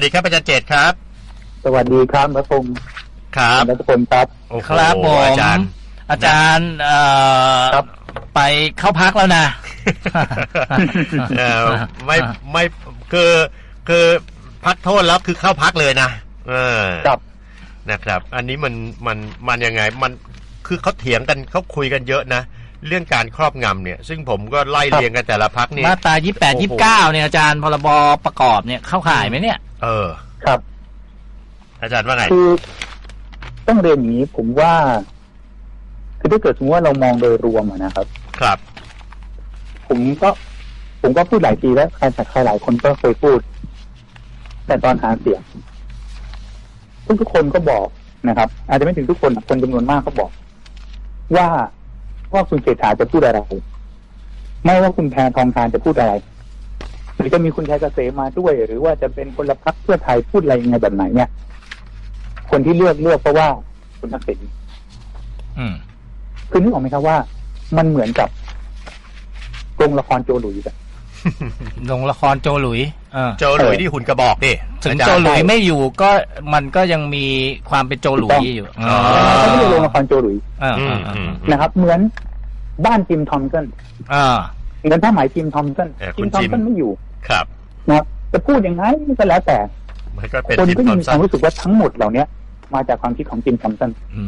สวัสดีครับอาจารย์เจตครับ สวัสดีครับพระพงศ์ครับรัตพลครับโอ้โหครับผมอาจารย์ อาจารย์เอ่อครับไปเข้าพักแล้วนะเอ่อไม่ไม่คือคือพักโทษแล้วคือเข้าพักเลยนะเออครับนะครับ อันนี้มันมันมันยังไงมันคือเขาเถียงกันเขาคุยกันเยอะนะเรื่องการครอบงำเนี่ย ซึ่งผมก็ไล่เรียงกันแต่ละพักนี่มาตรายี่แปดโอ้ยี่โหเก้าเนี่ยอาจารย์พรบประกอบเนี่ยเข้าข่ายไหมเนี่ย เออ ครับ อาจารย์ว่าไง คือต้องเรียนอย่างนี้ผมว่า คือถ้าเกิดสมมติว่าเรามองโดยรวมอะนะครับ ครับ ผมก็ผมก็พูดหลายทีแล้วใครแต่ใครหลายคนก็เคยพูด แต่ตอนหาเสียงทุกทุกๆคนก็บอกนะครับ อาจจะไม่ถึงทุกคนคนจำนวนมากก็บอก ว่าว่าคุณเศรษฐาจะพูดอะไร ไม่ว่าคุณแพทองทานจะพูดอะไร หรือจะมีคุณชัยเกษมมาด้วย หรือว่าจะเป็นคนละพักเพื่อไทยพูดอะไรยังไงแบบไหนเนี่ย คนที่เลือกเลือกเพราะว่าคุณทักษิณอืมคือนึกออกไหมครับว่า มันเหมือนกับโรงละครโจหลุยส์อะลงละครโจหลุยเออโจหลุยที่หุ่นกระบอกดิถึงอาจารโจย์หลุยไม่อยู่ก็มันก็ยังมีความเป็นโจหลุยอยู่อ๋อเขาไม่เรียกโรงละครโจหลุยส์เอออืเอมอเออือมนะครับ เหมือนบ้านจิมทอมสันเออเหมือนผ้าไหมจิมทอมสันเออคุจิณมทอมจิมสันไม่อยู่ ครับนะครับจะพูดยังไงก็แล้วแต่มันก็เป็นคนจิมก็ทยัองมมีคสัวานมรู้สึกว่าทั้งหมดเหล่านี้มาจากความคิดของจิมทอมสันอื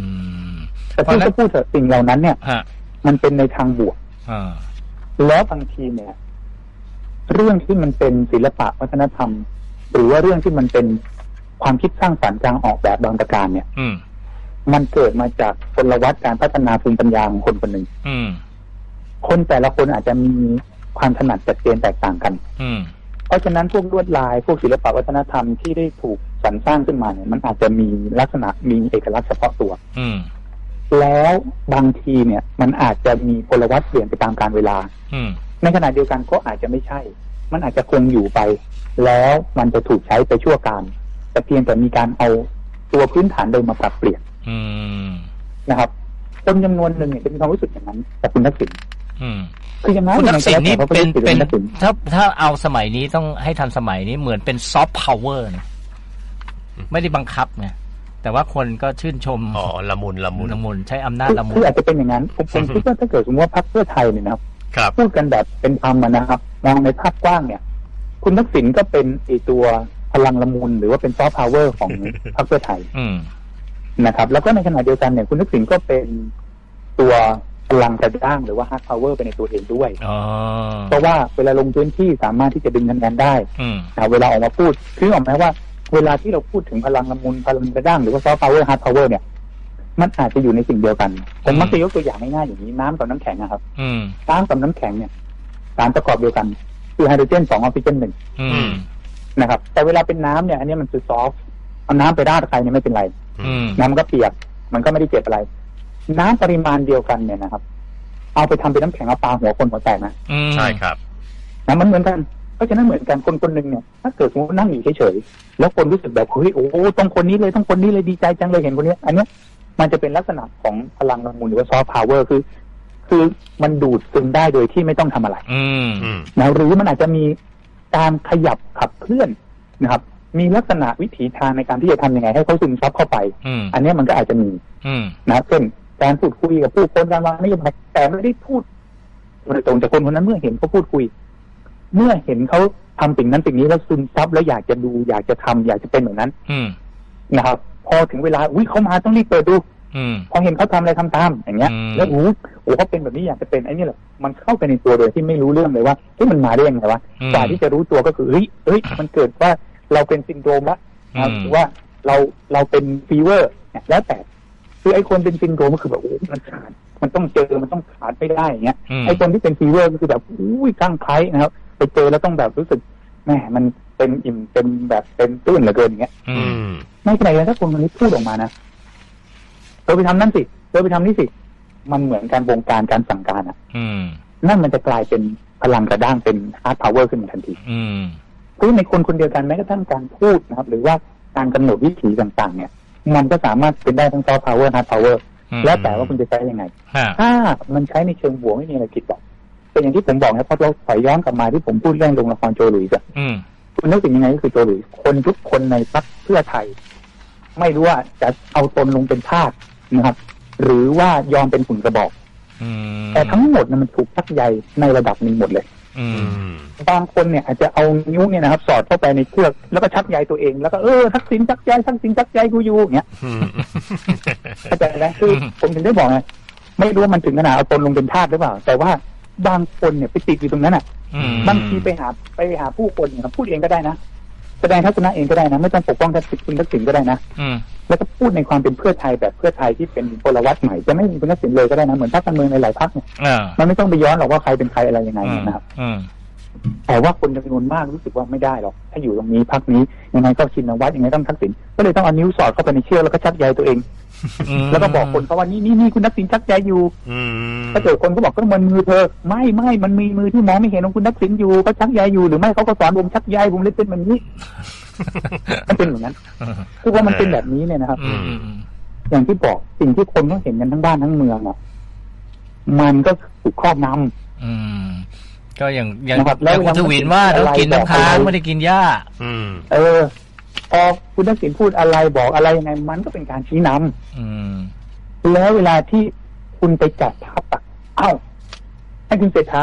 มแต่เพราะพูดฉะนั้นก็พูดเถอะสิ่งเหล่านั้นเนี่ยฮะมันเป็นในทางบวกเออแล้วบางทีเนี่ย เรื่องที่มันเป็นศิลปะวัฒนธรรม หรือว่าเรื่องที่มันเป็นความคิดสร้างสรรค์การออกแบบบางประการเนี่ย อืมมันเกิดมาจากพลวัตการพัฒนาภูมิปัญญาของคนคนหนึ่งอืมคนแต่ละคนอาจจะมี ความถนัดจัดเจนแตกต่างกัน อืมเพราะฉะนั้นพวกลวดลายพวกศิลปะวัฒนธรรมที่ได้ถูกสรรสร้างขึ้นมาเนี่ย มันอาจจะมีลักษณะมีเอกลักษณ์เฉพาะตัว อืมแล้วบางทีเนี่ย มันอาจจะมีพลวัตเปลี่ยนไปตามกาลเวลา อืมในขณะเดียวกันก็อาจจะไม่ใช่ มันอาจจะคงอยู่ไป แล้วมันจะถูกใช้ไปชั่วการแต่เพียงแต่มีการเอาตัวพื้นฐานเดิมมาปรับเปลี่ยนอืมนะครับคนจำนวนหนึ่งเนี่ยจะมีความรู้สึกอย่างนั้นแต่คุณทักษิณอืม คืออย่างนั้นคุณทักษิณนี่มัก็เป็นแล้วแต่เป็นพราะคุณทักษิณถ้าถ้าเอาสมัยนี้ต้องให้ทันสมัยนี้เหมือนเป็นซอฟต์พาวเวอร์นะไม่ได้บังคับไงแต่ว่าคนก็ชื่นชมอ๋อละมุนละมุนละมุนใช้อำนาจคือละมุคืนออาจจะเป็นอย่างนั้นผมผมคิดว่าถ้าเกิดสมมติว่าพรรคเพื่อไทยเนี่ยนะครับครับพูดกันแบบเป็นธรรมอะนะครับมองในภาพกว้างเนี่ย คุณทักษิณก็เป็นไอตัวพลังละมุนหรือว่าเป็นซอฟต์พาวเวอร์ของพรรคเพื่อไทยอืมนะครับ แล้วก็ในขณะเดียวกันเนี่ยคุณทักษิณก็เป็นตัว พลังกระด้างหรือว่าฮาร์ดพาวเวอร์ไปในตัวเองด้วยอ๋อเพราะว่าเวลาลงพื้นที่สามารถที่จะดึงคะแนนได้อืมนะเวลาออกมาพูดคือออกไหมว่า เวลาที่เราพูดถึงพลังละมุนพลังกระด้างหรือว่าซอฟต์พาวเวอร์ฮาร์ดพาวเวอร์เนี่ยมันอาจจะอยู่ในสิ่งเดียวกันผมมักจะยกตัวอย่างง่ายๆอย่างนี้น้ำกับน้ำแข็งนะครับอืมน้ำกับน้ำแข็งเนี่ย สารประกอบเดียวกัน คือไฮโดรเจนสองออกซิเจนหนึ่งอืมนะครับ แต่เวลาเป็นน้ำเนี่ย อันนี้มันคือซอฟต์เอาน้ำไปราดใครเนี่ยไม่เป็นไรอืมน้ำมันก็เปียก มันก็ไม่ได้เจ็บอะไร น้ำปริมาณเดียวกันเนี่ยนะครับ เอาไปทำเป็นน้ำแข็งเอาปลาหัวคนหัวแตกนะอืมใช่ครับนะมันเหมือนกันเพราะฉะนั้นเหมือนกันคนคนหนึ่งเนี่ยถ้าเกิดสมมตินั่งอยู่เฉยๆแล้วคนรู้สึกแบบเฮ้ยโอ้โหต้องคนนี้เลยต้องคนนี้เลยดีใจจังเลยเห็นคนนี้อันเนี้ยมันจะเป็นลักษณะของพลังละมุนหรือว่าซอฟต์พาวเวอร์คือ คือมันดูดซึมได้โดยที่ไม่ต้องทำอะไรอืมอืมนะหรือมันอาจจะมีการขยับขับเคลื่อนนะครับ มีลักษณะวิถีทางในการที่จะทำยังไงให้เขาซึมซับเข้าไปอืมอันเนี้ยมันก็อาจจะมีอืมนะเช่น การพูดคุยกับผู้คนการวางนโยบายแต่ไม่ได้พูดโดยตรงจากคนคนนั้นเมื่อเห็นเขาพูดคุย เมื่อเห็นเขาทำสิ่งนั้นสิ่งนี้แล้วซึมซับแล้วอยากจะดูอยากจะทำอยากจะเป็นแบบนั้น อืมนะครับ พอถึงเวลาอุ้ยเขามาต้องรีบเปิดดูอืมพอเห็นเขาทำอะไรทำตามอย่างเงี้ยอืมแล้วอู้โอ้เขาเป็นแบบนี้อยากจะเป็นไอ้นี่แหละมันเข้าไปในตัวโดยที่ไม่รู้เรื่องเลยว่าเฮ้ยมันมาได้ยังไงวะอืมกว่าที่จะรู้ตัวก็คือเฮ้ยเฮ้ยมันเกิดว่าเราเป็นซินโดรมละนะครับอืมหรือว่าเราเราเป็นฟีเวอร์เนี่ยแล้วแต่ คือไอ้คนเป็นซินโดรมก็คือแบบโอ้มันขาดมันต้องเจอมันต้องขาดไม่ได้อย่างเงี้ยอืมไอ้คนที่เป็นฟีเวอร์ก็คือแบบอุ้ยตั้งไคล้นะครับไปเจอแล้วต้องแบบรู้สึกแหมมันเต็มอิ่มเต็มแบบเต็มตื้นเหลือเกินอย่างเงี้ยอือืมมไม่เป็นไรเลยถ้าคนคนนี้พูดออกมานะเธอไปทำนั่นสิเธอไปทำนี่สิ มันเหมือนการบงการการสั่งการอะอืมนั่นมันจะกลายเป็นพลังกระด้างเป็นฮาร์ดพาวเวอร์ขึ้นมาทันทีอืมคือในคนคนเดียวกันแม้กระทั่งการพูดนะครับ หรือว่าการกำหนดวิถีต่าง ๆ เนี่ย มันก็สามารถเป็นได้ทั้งซอฟต์พาวเวอร์ฮาร์ดพาวเวอร์อืมแล้วแต่ว่าคุณจะใช้ยังไงฮะถ้ามันใช้ในเชิงบวกไม่มีอะไรผิดหรอกเป็นอย่างที่ผมบอกนะเพราะเราถอยย้อนกลับมาที่ผมพูดเรื่องโรงละครโจหลุยส์อะอืมคุคุณนึกถึงยังไงก็คือโจหลุยคนทุกคนในพรรคเพื่อไทย ไม่รู้ว่าจะเอาตนลงเป็นทาสนะครับ หรือว่ายอมเป็นหุ่นกระบอกอืมแต่ทั้งหมดนั้นมันถูกชักใยในระดับหนึ่งหมดเลย อือืมมบางคนเนี่ยอาจจะเอานิ้วเนี่ยนะครับ สอดเข้าไปในเชือกแล้วก็ชักใยตัวเอง แล้วก็เออทักษิณชักใยทักษิณชักใยกูอยู่อย่างเงี้ยอืมเข้าใจไหมคือผมถึงได้บอกไงไม่รู้ว่ามันถึงขนาดเอาตนลงเป็นทาสหรือเปล่า แต่ว่าบางคนเนี่ยไปติดอยู่ตรงนั้นอะอืมบางทีไปหาไปหาผู้คนเนี่ยครับพูดเองก็ได้นะ แสดงทัศนะเองก็ได้นะ ไม่ต้องปกป้องทักษิณคุณทักษิณก็ได้นะอืมแล้วก็พูดในความเป็นเพื่อไทยแบบเพื่อไทยที่เป็นพลวัตใหม่จะไม่มีคุณทักษิณเลยก็ได้นะเหมือนพรรคการเมืองในหลายพรรคเนี่ยอ่ามันไม่ต้องไปย้อนหรอกว่าใครเป็นใครอะไรยังไงอืมนะครับ อืม แต่ว่าคนจำนวนมากรู้สึกว่าไม่ได้หรอก ถ้าอยู่ตรงนี้พักนี้ยังไงก็ชินวัตรยังไงต้องทักษิณก็เลยต้องเอานิ้วสอดเข้าไปในเชือกแล้วก็ชักใยตัวเอง แล้วก็บอกคนเขาว่านี่นี่นี่คุณทักษิณชักใยอยู่อืมถ้าเกิดคนก็บอกก็มันมือเธอ ไม่ไม่มันมีมือที่มองไม่เห็นของคุณทักษิณอยู่ก็ชักใยอยู่หรือไม่เขาก็สอนผมชักใยผมเลยเป็นแบบนี้มันเป็นอย่างนั้นคือว่ามันเป็นแบบนี้เนี่ยนะครับอืมอืมอืมอย่างที่บอกสิ่งที่คนก็เห็นกันทั้งบ้านทั้งเมืองอะมันก็ถูกครอบงำอืมก็อย่างอย่างนะครับอแล้วย่างคุณทวินว่าเวลาต้องกินมันน้ำค้างบอกอะไรไม่ได้กินหญ้าอืมเออ พอคุณทักษิณพูดอะไรบอกอะไรยังไงมันก็เป็นการชี้นำอืมแล้วเวลาที่คุณไปจัดทัพอะเอ้า ให้คุณเศรษฐา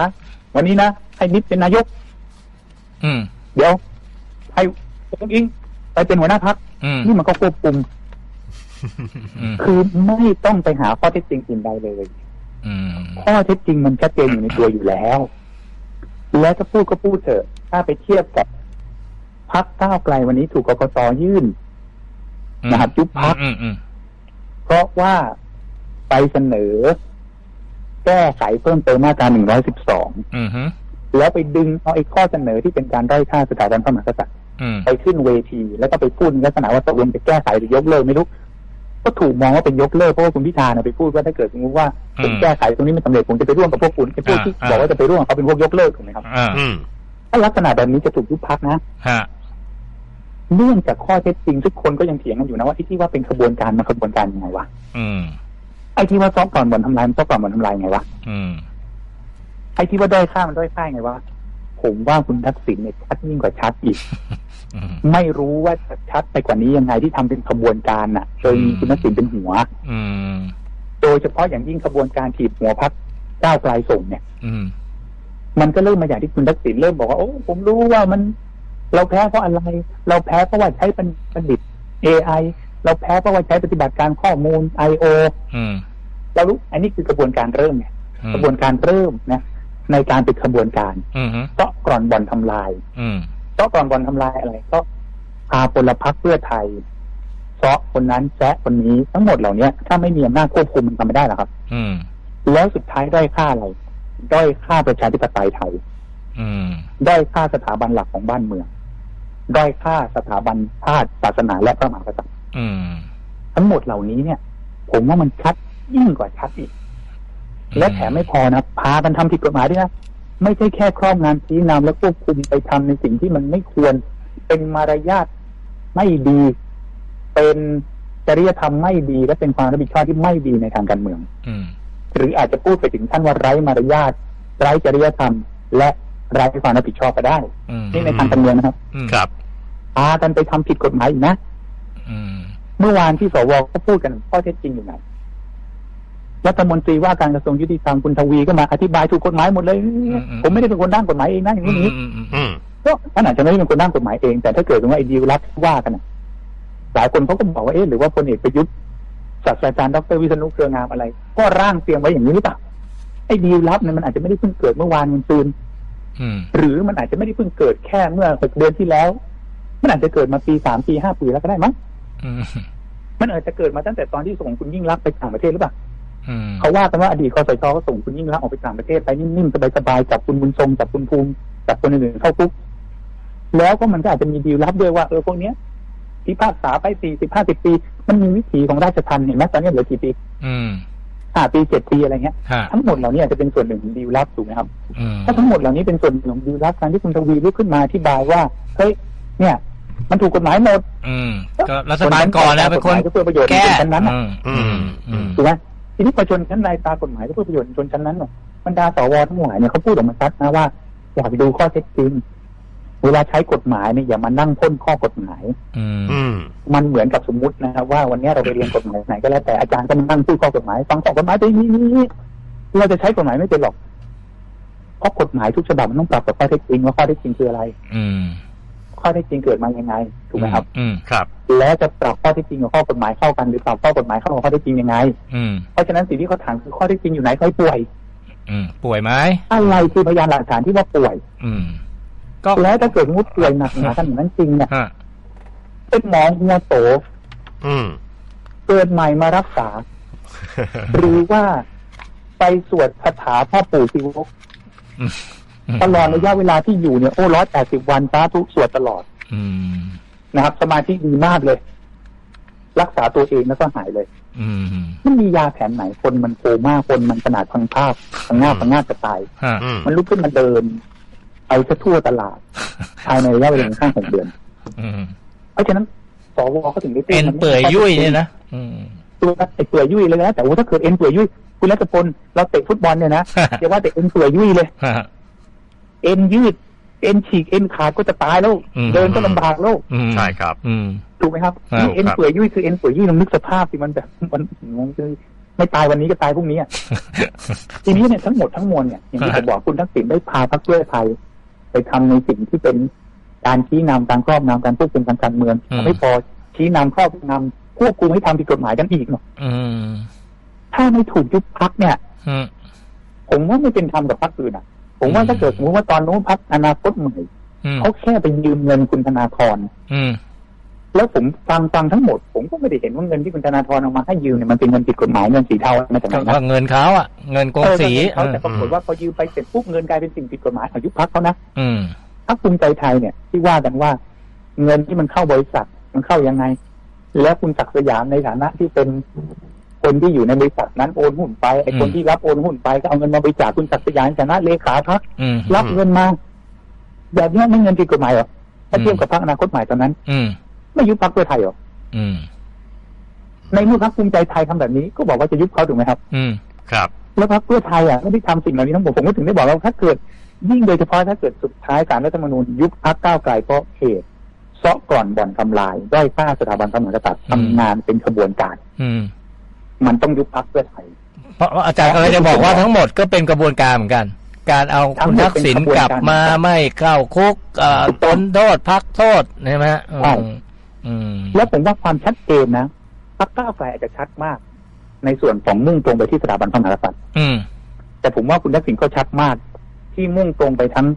วันนี้นะให้นิดเป็นนายก อืม เดี๋ยวให้องอิงไปเป็นหัวหน้าพักอืมนี่มันก็ควบคุมอืมคือไม่ต้องไปหาข้อเท็จจริงอื่นใดเลยอืมข้อเท็จจริงมันชัดเจนอยู่ในตัวอยู่แล้ว แล้วถ้าพูดก็พูดเถอะ ถ้าไปเทียบกับ พักก้าวไกลวันนี้ถูกกกตยื่นนะครับยุบพรรคอืมอืมเพราะว่าไปเสนอ แก้ไขเพิ่มเติมมาตรา112อืมอืมแล้วไปดึงเอาไอ้ข้อเสนอที่เป็นการด้อยค่าสถาบันพระมหากษัตริย์อืมไปขึ้นเวที แล้วก็ไปพูดในลักษณะว่าตกลงจะแก้ไขหรือยกเลิกไม่รู้ก็ถูกมองว่าเป็นยกเลิกเพราะว่าคุณพิธาเนี่ยไปพูดว่าถ้าเกิดสมมติว่าผมแก้ไขตรงนี้ไม่สำเร็จผมจะไปร่วมกับพวกคุณไอ้พวกที่บอกว่าจะไปร่วมกับเขาเป็นพวกยกเลิกถูกไหมครับอ่าอืมถ้าลักษณะแบบนี้จะถูกยุบพักนะฮะ เนื่องจากข้อเท็จจริงทุกคนก็ยังเถียงกันอยู่นะว่าไอ้ที่ว่าเป็นขบวนการมันขบวนการยังไงวะอืมไอ้ที่ว่าซอกก่อนบ่อนทำลายมันซอกก่อนบ่อนทำลายไงวะอืมไอ้ที่ว่าด้อยค่ามันด้อยค่าไงวะผมว่าคุณทักษิณเนี่ยชัดยิ่งกว่าชัดอีกอืมไม่รู้ว่าจะชัดไปกว่านี้ยังไงที่ทำเป็นขบวนการน่ะโดยมีคุณทักษิณเป็นหัว อืมโดยเฉพาะอย่างยิ่งขบวนการถีบหัวพักก้าวไกลส่งเนี่ย อืมมันก็เริ่มมาอย่างที่คุณทักษิณเริ่มบอกว่าโอ้ผมรู้ว่ามัน เราแพ้เพราะอะไร เราแพ้เพราะว่าใช้บัณฑิต AI เราแพ้เพราะว่าใช้ปฏิบัติการข้อมูล I/O อืมเรารู้อันนี้คือกระบวนการเริ่มไงอืมกระบวนการเริ่มนะ ในการเป็นขบวนการอืมเจาะกร่อนบ่อนทำลายอืมเจาะกร่อนบ่อนทำลายอะไร ก็พาพลพรรคเพื่อไทยเซาะคนนั้นแซะคนนี้ทั้งหมดเหล่านี้ถ้าไม่มีอำนาจควบคุมมันทำไม่ได้หรอกครับ อืมแล้วสุดท้ายด้อยค่าอะไรด้อยค่าประชาธิปไตยไทยอืมด้อยค่าสถาบันหลักของบ้านเมือง ด้อยค่าสถาบันชาติศาสนาและพระมหากษัตริย์อืมทั้งหมดเหล่านี้เนี่ย ผมว่ามันชัดยิ่งกว่าชัดอีก และแถมไม่พอนะพากันทำผิดกฎหมายด้วยนะไม่ใช่แค่ครอบงานชี้นำและควบคุมไปทำในสิ่งที่มันไม่ควร เป็นมารยาทไม่ดี เป็นจริยธรรมไม่ดีและเป็นความรับผิดชอบที่ไม่ดีในทางการเมืองอืมหรืออาจจะพูดไปถึงขั้นว่าไร้มารยาทไร้จริยธรรม และ ไร้ความรับผิดชอบก็ได้อืมนี่ในทางการเมืองนะครับอืมครับพากันไปทำผิดกฎหมายอีกนะอืมเมื่อวานที่สวก็พูดกันข้อเท็จจริงอยู่ไหนรัฐมนตรีว่าการกระทรวงยุติธรรมคุณทวีก็มาอธิบายถูกกฎหมายหมดเลย ผมไม่ได้เป็นคนร่างกฎหมายเองนะอย่างอืนี้มอย่างนี้อืมอืมอืมก็ท่านอาจจะไม่ได้เป็นคนร่างกฎหมายเอง แต่ถ้าเกิดว่าไอ้ดีลลับที่ว่ากันน่ะหลายคนเขาก็บอกว่าเอ๊ะหรือว่าพลเอกประยุทธ์ศาสตราจารย์ดรวิษณุเครืองามอะไร ก็ร่างเตรียมไว้อย่างนี้หรือเปล่าไอ้ดีลลับเนี่ยมันอาจจะไม่ได้เพิ่งเกิดเมื่อวานมันซืนอืม หรือมันอาจจะไม่ได้เพิ่งเกิดแค่เมื่อหกเดือนที่แล้ว มันอาจจะเกิดมาปีสามปีห้าปีแล้วก็ได้มั้งอืมมันอาจจะเกิดมาตั้งแต่ตอนที่ส่งคุณยิ่งรักษณ์ไปต่างประเทศหรือเปล่าอืมเขาว่ากันว่าอดีตคอสชก็ส่งคุณยิ่งรักษณ์ออกไปต่างประเทศไปนิ่มๆสบายๆจับคุณบุญทรงจับคุณภูมิจับคนอื่นๆเข้าคุกแล้วก็มันก็อาจจะมีดีลลับด้วยว่าเออพวกเนี้ยพิพากษาไปสี่สิบห้าสิบปี มันมีวิถีของราชทัณฑ์เห็นไหมตอนนี้เหลือกี่ปี อืม ห้าปีเจ็ดปีอะไรเงี้ยฮะทั้งหมดเหล่านี้อาจจะเป็นส่วนหนึ่งของดีลลับถูกไหมครับ อืมถ้าทั้งหมดเหล่านี้เป็นส่วนหนึ่งของดีลลับการที่คุณทวีลุกขึ้นมาอธิบายว่าเฮ้ยเนี่ย มันถูกกฎหมายหมดอืมก็รัฐบาลก่อนนะเป็นคนก็เพื่อประโยชน์ของแก้ชนชั้นนั้นน่ะอืมอืมอืมถูกไหมทีนี้พอชนชั้นในตากฎหมายก็เพื่อประโยชน์ของชนชั้นนั้นน่ะบรรดาสวทั้งหลายเนี่ยเขาพูดออกมาชัดนะว่าอยากดูข้อเท็จจริง เวลาใช้กฎหมายเนี่ยอย่ามานั่งพ่นข้อกฎหมาย อืมอืมมันเหมือนกับสมมตินะครับว่าวันนี้เราไปเรียนกฎหมายไหนก็แล้วแต่อาจารย์ก็มานั่งพูดข้อกฎหมายฟังข้อกฎหมายไปนี่นี่นี่เราจะใช้กฎหมายไม่เป็นหรอกเพราะกฎหมายทุกฉบับมันต้องปรับกับข้อเท็จจริงว่าข้อเท็จจริงคืออะไร อืม ข้อเท็จจริงเกิดมายังไงถูกไหมครับ อืมครับ แล้วจะปรับข้อเท็จจริงกับข้อกฎหมายเข้ากันหรือปรับข้อกฎหมายเข้ากับข้อเท็จจริงยังไง อืม เพราะฉะนั้นสิ่งที่เขาถามคือข้อเท็จจริงอยู่ไหนใครป่วย อืม ป่วยไหมอะไรคือพยานหลักฐานที่ว่าป่วย อืม ก็แล้วถ้าเกิดสมมติป่วยหนักหนาขนาดนั้นจริงเนี่ยฮะเป็นหมอหัวโตอืม เกิดใหม่มารักษา หรือว่าไปสวดคาถาพ่อปู่ศิวกอืมตลอดระยะเวลาที่อยู่เนี่ยโอ้ร้อยแปดสิบวันสาธุสวดตลอดอืม นะครับ สมาธิดีมากเลย รักษาตัวเองแล้วก็หายเลย อืมมันมียาแผนไหนคนมันโคม่าคนมันขนาดพังภาพพังงาบพังงาบจะตาย ฮะอืมมันลุกขึ้นมาเดิน ไปซะทั่วตลาดภายในระยะเวลาข้างหกเดือนอืมเพราะฉะนั้นสวเขาถึงได้พูดเอ็นมัไม่เปื่อยยุ่ยเนี่ยนะอืมตัวไอ้เปื่อยยุ่ยเลยนะแต่ว่าถ้าเกิดเอ็นเปื่อยยุ่ยคุณรัตพลเราเตะฟุตบอลเนี่ยนะอย่าว่าแต่เอ็นเปื่อยยุ่ยเลยฮะเอ็นยืด เอ็นฉีกเอ็นขาดก็จะตายแล้วอืมเดินก็ลำบากแล้วอืมใช่ครับ อืมถูกไหมครับครับนี่เอ็นเปื่อยยุ่ยคือเอ็นเปื่อยยุ่ยลองนึกสภาพสิมันแบบมันมันคือไม่ตายวันนี้ก็ตายพรุ่งนี้อะทีนี้เนี่ยทั้งหมดทั้งมวลเนี่ยอย่างที่ผมบอกคุณทักษิณได้พาพรรคเพื่อไทยไป ทำในสิ่งที่เป็นการชี้นำการครอบงำการควบคุมทางการเมืองอืมไม่พอชี้นำครอบงำควบคุมให้ทำผิดกฎหมายกันอีกเนาะอืมถ้าไม่ถูกยุบพักเนี่ยอืมผมว่าไม่เป็นธรรมกับพรรคอื่นอะ ผมว่าอืมถ้าเกิดสมมติว่าตอนโน้นพักอนาคตใหม่อืมเขาแค่ไปยืมเงินคุณธนาธรอืม แล้วผมฟังฟังทั้งหมด ผมก็ไม่ได้เห็นว่าเงินที่คุณธนาธรเอามาให้ยืมเนี่ยมันเป็นเงินผิดกฎหมายเงินสีเทามาจากไหนก็นะเงินเขาอะเงินกงสีเออเงินเขาแต่ปรากฏว่าพอยืมไปเสร็จปุ๊บเงินกลายเป็นสิ่งผิดกฎหมายอายุพักเขานะอืมพรรคภูมิใจไทยเนี่ย ที่ว่ากันว่า เงินที่มันเข้าบริษัทมันเข้ายังไง แล้วคุณศักดิ์สยามในฐานะที่เป็นคนที่อยู่ในบริษัทนั้นโอนหุ้นไปไอ้คนอืมที่รับโอนหุ้นไปก็เอาเงินมาบริจาคคุณศักดิ์สยามในฐานะเลขาพรรคอืมรับเงินมาแบบนี้ไม่เงินผิดกฎหมายเหรอถ้าเทียบกับพรรคอนาคตใหม่ตอนนั้นอืม ไม่ยุบพรรคเพื่อไทยเหรออืมในเมื่อพรรคภูมิใจไทยทำแบบนี้ ก็บอกว่าจะยุบเขาถูกไหมครับ อืมครับ แล้วพรรคเพื่อไทยอะไม่ได้ทำสิ่งเหล่านี้ทั้งหมดผมก็ถึงได้บอกว่าถ้าเกิด ยิ่งโดยเฉพาะถ้าเกิดสุดท้ายการรัฐธรรมนูญยุบพรรคก้าวไกลเพราะเหตุเซาะก่อนบ่อนทำลายด้อยค่าสถาบันพระมหากษัตริย์อืมทำงานเป็นขบวนการ อืม มันต้องยุบพรรคเพื่อไทยเพราะว่าอาจารย์กำลังจะบอกว่าทั้งหมดก็เป็นกระบวนการเหมือนกัน การเอาคุณทักษิณกลับมาไม่เข้าคุกเอ่อพ้นโทษพักโทษใช่ไหมฮะอืมอืม แล้วผมว่าความชัดเจนนะพรรคก้าวไกลอาจจะชัดมาก ในส่วนของมุ่งตรงไปที่สถาบันพระมหากษัตริย์อืมแต่ผมว่าคุณทักษิณก็ชัดมาก ที่มุ่งตรงไปทั้ง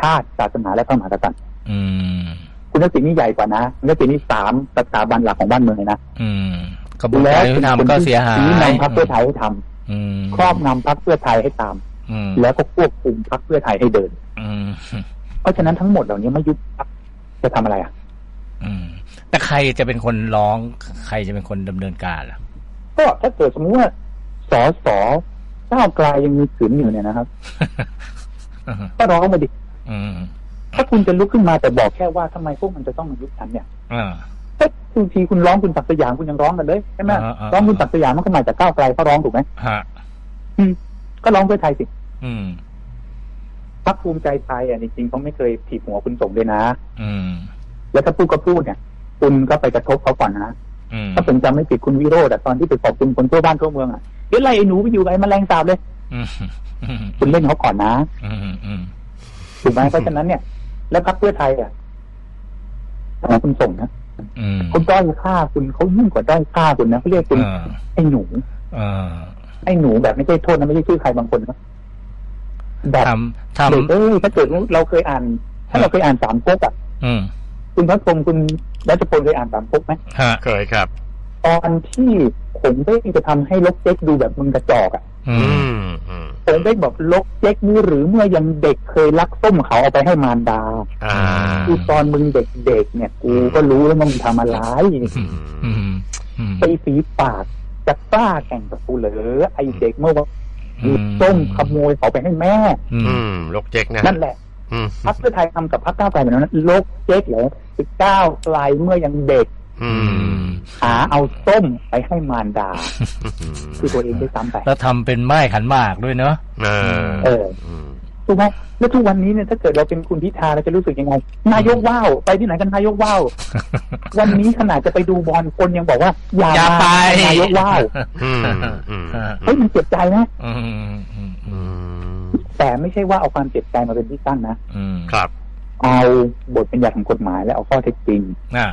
ชาติศาสนาและพระมหากษัตริย์อืมคุณทักษิณนี่ใหญ่กว่านะคุณทักษิณนี่สามสถาบันหลักของบ้านเมืองเลยนะอืมกระบวนการยุติธรรมก็เสียหายชี้นำพรรคเพื่อไทยให้ทำอืมครอบงำพรรคเพื่อไทยให้ตามอืมแล้วก็ควบคุมพรรคเพื่อไทยให้เดินอืมเพราะฉะนั้นทั้งหมดเหล่านี้ไม่ยุบพรรคจะทำอะไรอะ อืม แต่ใครจะเป็นคนร้อง ใครจะเป็นคนดำเนินการล่ะ ก็ถ้าเกิดสมมติว่าสอสอก้าวไกลยังมีขืนอยู่เนี่ยนะครับก็ร้องมาดิอืมถ้าคุณจะลุกขึ้นมาแต่บอกแค่ว่าทำไมพวกมันจะต้องมายุบฉันเนี่ยอ่าถ้าบางทีคุณร้องคุณศักดิ์สยามคุณยังร้องกันเลยใช่ไหมอ่าอ่าร้องคุณศักดิ์สยามมันก็มาจากก้าวไกลเขาร้องถูกไหมฮะอืมก็ร้องเพื่อไทยสิอืมพรรคภูมิใจไทยอะจริงๆเขาไม่เคยถีบหัวคุณส่งเลยนะ อืม แล้วถ้าพูดก็พูดเนี่ย คุณก็ไปกระทบเขาก่อนนะอืมถ้าผมจำไม่ผิดคุณวิโรธอะตอนที่ไปขอบคุณคนทั่วบ้านทั่วเมืองอะเดี๋ยวไล่ไอ้หนูไปอยู่กับไอ้แมลงสาบเลยอืมอืมคุณเล่นเขาก่อนนะอืมอืมถูกไหมเพราะฉะนั้นเนี่ย แล้วพรรคเพื่อไทยอะทำไมคุณส่งนะอืมเขาด้อยค่าคุณเขายิ่งกว่าด้อยค่าคุณนะเขาเรียกคุณอ่าไอ้หนูอ่าไอ้หนูแบบไม่ใช่โทษนะไม่ใช่ชื่อใครบางคนนะแบบทำทเด็กเอ้ยถ้าเกิดว่าเราเคยอ่าน ถ้าเราเคยอ่านสามก๊กอะำอืม คุณพระพงศ์คุณรัชพลเคยอ่านสามก๊กไหมฮะเคยครับ ตอนที่ผมได้จะทำให้ลกเจ๊กดูแบบมึงกระจอกอะอือืมมอืมผมได้บอกลกเจ๊กนี่หรือเมื่อยังเด็กเคยลักส้มเขาเอาไปให้มารดาอ่าคือตอนมึงเด็กๆเนี่ย กูก็รู้แล้วว่ามึงทำอะไรอืมอืมอืมไปฝีปากจะกล้าแข่งกับกูเหรอไอเด็กเมื่อวันอืมส้มขโมยเขาไปให้แม่อือืมมลกเจ๊กนะนั่นแหละอืม พรรคเพื่อไทยทำกับพรรคก้าวไกลแบบนั้นลกเจ๊กเหรอคือก้าวไกลเมื่อยังเด็กอืมหาเอาส้มไปให้มารดา คือตัวเองได้ซ้ำไปแล้วทำเป็นไม้ขันหมากด้วยเนาะเออเอออืมถูกไหมแล้วทุกวันนี้เนี่ยถ้าเกิดเราเป็นคุณพิธาเราจะรู้สึกยังไง นายกว้าวไปที่ไหนกันนายกว้าววันนี้ขนาดจะไปดูบอลคนยังบอกว่าอย่าอย่าไปนายกว้าวอืมอืมเฮ้ยมันเจ็บใจนะอืมอืมอืมอืม แต่ไม่ใช่ว่าเอาความเจ็บใจมาเป็นที่ตั้งนะอืมครับ เอาบทบัญญัติของกฎหมายและเอาข้อเท็จจริงอะ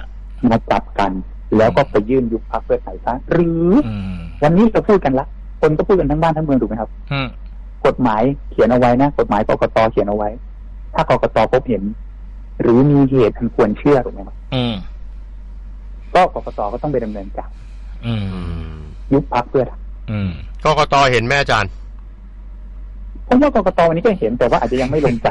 มาจับกัน แล้วก็ไปยื่นยุบพรรคเพื่อไทยซะหรืออืมวันนี้เราพูดกันละคนก็พูดกันทั้งบ้านทั้งเมืองถูกไหมครับอืมกฎหมายเขียนเอาไว้นะกฎหมายกกตเขียนเอาไว้ ถ้ากกตพบเห็น หรือมีเหตุอันควรเชื่อถูกไหมครับอืมก็กกตก็ต้องไปดำเนินการอืมอืมยุบพักเพื่อไทยอืมกกตเห็นแม่อาจารย์ ผมว่ากกตวันนี้ก็เห็นแต่ว่าอาจจะยังไม่ลงใจ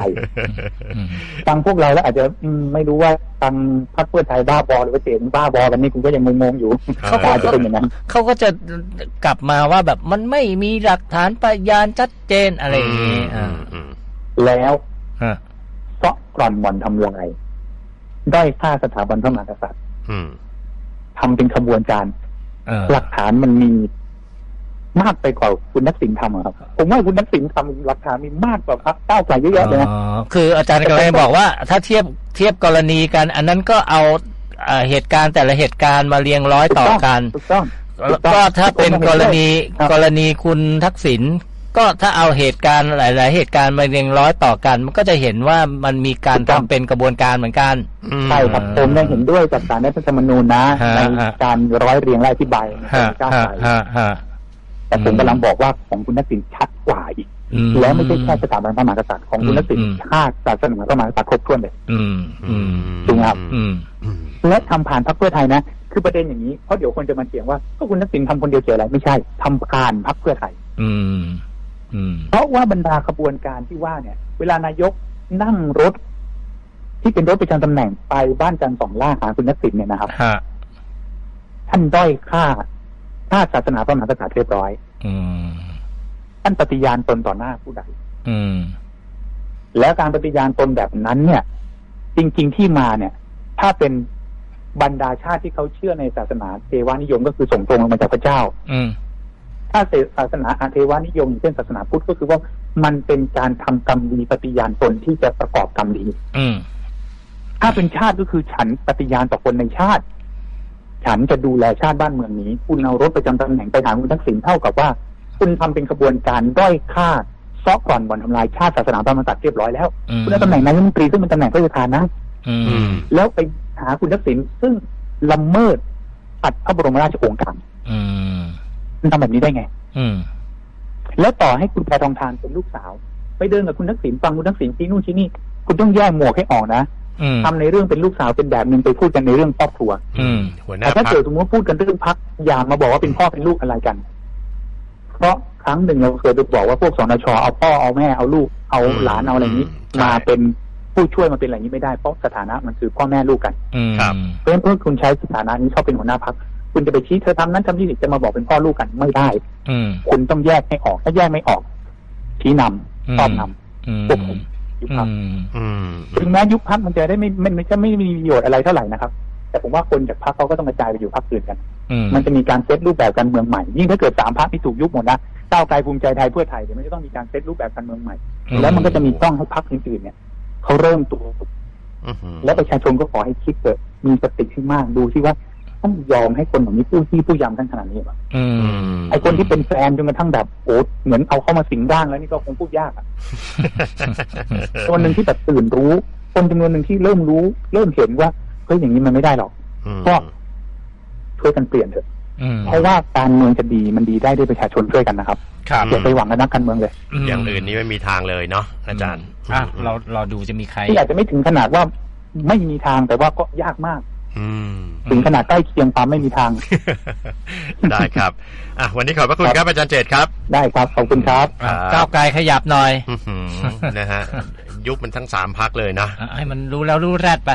อืมฟังพวกเราแล้วอาจจะอืมไม่รู้ว่าฟังพรรคเพื่อไทยบ้าบอหรือว่าเสียงบ้าบอกันนี่คุณก็ยังงงๆอยู่เขาก็อาจจะเป็นอย่างนั้นเขาก็จะกลับมาว่าแบบมันไม่มีหลักฐานพยานชัดเจนอะไรอย่างนี้อือ่ามอืมแล้วฮะเซาะกร่อนบ่อนทำลายด้อยค่าสถาบันพระมหากษัตริย์อืมทำเป็นขบวนการเออหลักฐานมันมี มากไปกว่าคุณนักสินทำอะครับ ผมว่าคุณนักสินทำหลักฐานมีมากกว่าพรรคก้าวไกลเยอะแยะเลยนะอ๋อคืออาจารย์กำลังบอกว่า ถ้าเทียบเทียบกรณีกัน อันนั้นก็เอาเอ่อเหตุการณ์แต่ละเหตุการณ์มาเรียงร้อยต่อกันถูกต้องถูกต้องก็ถ้าเป็นกรณีครับกรณีคุณทักษิณก็ถ้าเอาเหตุการณ์หลาย ๆ เหตุการณ์มาเรียงร้อยต่อกัน มันก็จะเห็นว่ามันมีการทำเป็นกระบวนการเหมือนกันใช่ครับผมเนี่ยเห็นด้วยกับสารรัฐธรรมนูญนะฮะในฮะการร้อยเรียงและอธิบายในฮะก้าวฮะไกลฮะฮะ แต่ผมกำลังบอกว่าของคุณนักสินชัดกว่าอีกอืแล้วไม่ใช่แค่สถาบันพระมหากษัตริย์ของคุณนักสินอืมชาติศาสนาพระมหากษัตริย์ครบถ้วนเลยอืมอืมถูกไหมครับอืมอืมและทำผ่านพรรคเพื่อไทยนะคือประเด็นอย่างนี้เพราะเดี๋ยวคนจะมาเถียงว่าก็คุณนักสินทำคนเดียวเกี่ยวอะไรไม่ใช่ทำผ่านพรรคเพื่อไทย อืมอืมเพราะว่าบรรดาขบวนการที่ว่าเนี่ย เวลานายกนั่งรถ ที่เป็นรถประจำตำแหน่งไปบ้านจันทร์สองล่าหาคุณนักสินเนี่ยนะครับฮะท่านด้อยค่าชาติศาสนาพระมหากษัตริย์เรียบร้อย อืมท่านปฏิญาณตนต่อหน้าผู้ใด อืม แล้วการปฏิญาณตนแบบนั้น เนี่ย จริง ๆที่มาเนี่ย ถ้าเป็นบรรดาชาติที่เขาเชื่อในศาสนาเทวานิยมก็คือส่งตรงลงมาจากพระเจ้า อืมถ้าศาสนาอาเทวานิยมอย่างเช่นศาสนาพุทธก็คือว่ามันเป็นการทำกรรมดีปฏิญาณตนที่จะประกอบกรรมดี อืมถ้าเป็นชาติก็คือฉันปฏิญาณต่อคนในชาติ ฉันจะดูแลชาติบ้านเมืองนี้ คุณเอารถประจำตำแหน่งไปถามคุณทักษิณเท่ากับว่า คุณทำเป็นขบวนการด้อยค่าซอกก่อนบ่อนทำลายชาติศาสนาพระมหากษัตริย์เรียบร้อยแล้วอืมคุณได้ตำแหน่งนายกรัฐมนตรีซึ่งเป็นตำแหน่งพระราชทานนะอือืมมแล้วไปหาคุณทักษิณซึ่งละเมิดอัดพระบรมราชโองการอืมคุณทำแบบนี้ได้ไง อืมแล้วต่อให้คุณแพทองทานเป็นลูกสาว ไปเดินกับคุณทักษิณฟังคุณทักษิณชี้นู่นชี้นี่ คุณต้องแยกหมวกให้ออกนะอืม ทำในเรื่องเป็นลูกสาวเป็นแบบหนึ่งไปพูดกันในเรื่องครอบครัว อืมหัวหน้าแต่ถ้าพักเกิดสมมติว่าพูดกันเรื่องพักอย่ามาบอกว่าเป็นพ่อเป็นลูกอะไรกัน เพราะครั้งหนึ่งเราเคยไปบอกว่าพวกสนชเอาพ่อเอาแม่เอาลูกเอาหลานเอาอะไรอย่างนี้ มาเป็นผู้ช่วยมาเป็นอะไรอย่างนี้ไม่ได้เพราะสถานะมันคือพ่อแม่ลูกกันอืมเพราะฉะนั้นเพื่อคุณใช้สถานะนี้ชอบเป็นหัวหน้าพักคุณจะไปชี้เธอทำนั้นทำนี่จะมาบอกเป็นพ่อลูกกันไม่ได้อืมคุณต้องแยกให้ออก ถ้าแยกไม่ออกชี้นำชอบนำอืมพวกผม ยุบพักอืมอืมถึงแม้ยุบพักมันจะได้ไม่ไม่ไม่จะไม่มีประโยชน์อะไรเท่าไหร่นะครับ แต่ผมว่าคนจากพักเขาก็ต้องกระจายไปอยู่พักอื่นกันอืมมันจะมีการเซตรูปแบบการเมืองใหม่ ยิ่งถ้าเกิดสามพักที่ถูกยุบหมดนะก้าวไกลภูมิใจไทยเพื่อไทยเดี๋ยวมันจะต้องมีการเซตรูปแบบการเมืองใหม่ แล้วมันก็จะมีต้องให้พักอื่นๆเนี่ยเขาเริ่มตัวอืมแล้วประชาชนก็ขอให้คิดเถอะมีสติที่มากดูที่ว่า ต้องยอมให้คนเหล่านี้ผู้ที่ผู้ยำทั้งขนาดนี้เหรออืมไอ้คนที่เป็นแฟนจนกระทั่งแบบโอ้เหมือนเอาเข้ามาสิงร่างแล้วนี่ก็คงพูดยากอะคนหนึ่งที่แบบตื่นรู้ คนจำนวนหนึ่งที่เริ่มรู้ เริ่มเห็นว่าเฮ้ยอย่างนี้มันไม่ได้หรอกอืมก็ช่วยกันเปลี่ยนเถอะอืมเพราะว่าการเมืองจะดีมันดีได้ด้วยประชาชนช่วยกันนะครับครับอย่าไปหวังกับนักการเมืองเลย อย่างอื่นนี่ไม่มีทางเลยเนาะอาจารย์อะเราเราดูจะมีใครที่อาจจะไม่ถึงขนาดว่าไม่มีทางแต่ว่าก็ยากมากอืม ถึงขนาดใกล้เคียงความไม่มีทาง ได้ครับ อะวันนี้ขอบพระคุณครับอาจารย์เจตครับ ได้ครับขอบคุณครับอะครับก้าวไกลขยับหน่อยอื้อหือนะฮะยุบมันทั้งสามพักเลยนะอะให้มันรู้แล้วรู้แรดไป